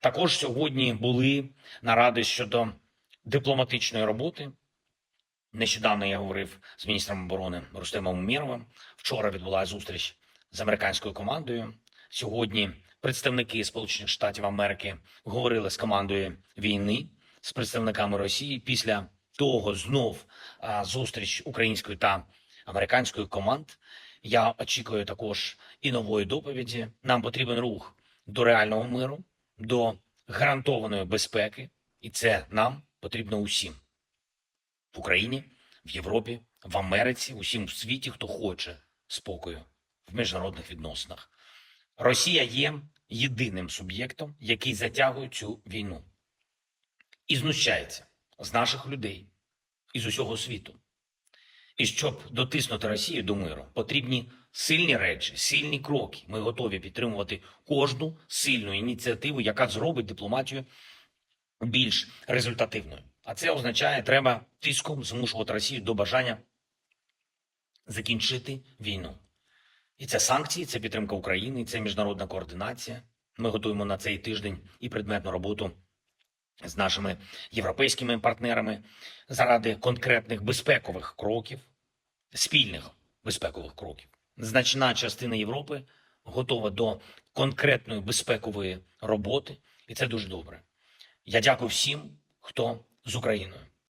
Також сьогодні були наради щодо дипломатичної роботи. Нещодавно я говорив з міністром оборони Рустемом Умєровим. Вчора відбулася зустріч з американською командою. Сьогодні представники Сполучених Штатів Америки говорили з командою війни, з представниками Росії. Після того знов зустріч української та американської команд. Я очікую також і нової доповіді. Нам потрібен рух до реального миру, до гарантованої безпеки, і це нам потрібно усім в Україні, в Європі, в Америці, усім в світі, хто хоче спокою в міжнародних відносинах. Росія є єдиним суб'єктом, який затягує цю війну і знущається з наших людей і з усього світу. І щоб дотиснути Росію до миру, потрібні сильні речі, сильні кроки. Ми готові підтримувати кожну сильну ініціативу, яка зробить дипломатію більш результативною. А це означає, треба тиском змушувати Росію до бажання закінчити війну. І це санкції, це підтримка України, це міжнародна координація. Ми готуємо на цей тиждень і предметну роботу з нашими європейськими партнерами заради конкретних безпекових кроків, спільних безпекових кроків. Значна частина Європи готова до конкретної безпекової роботи, і це дуже добре. Я дякую всім, хто з Україною.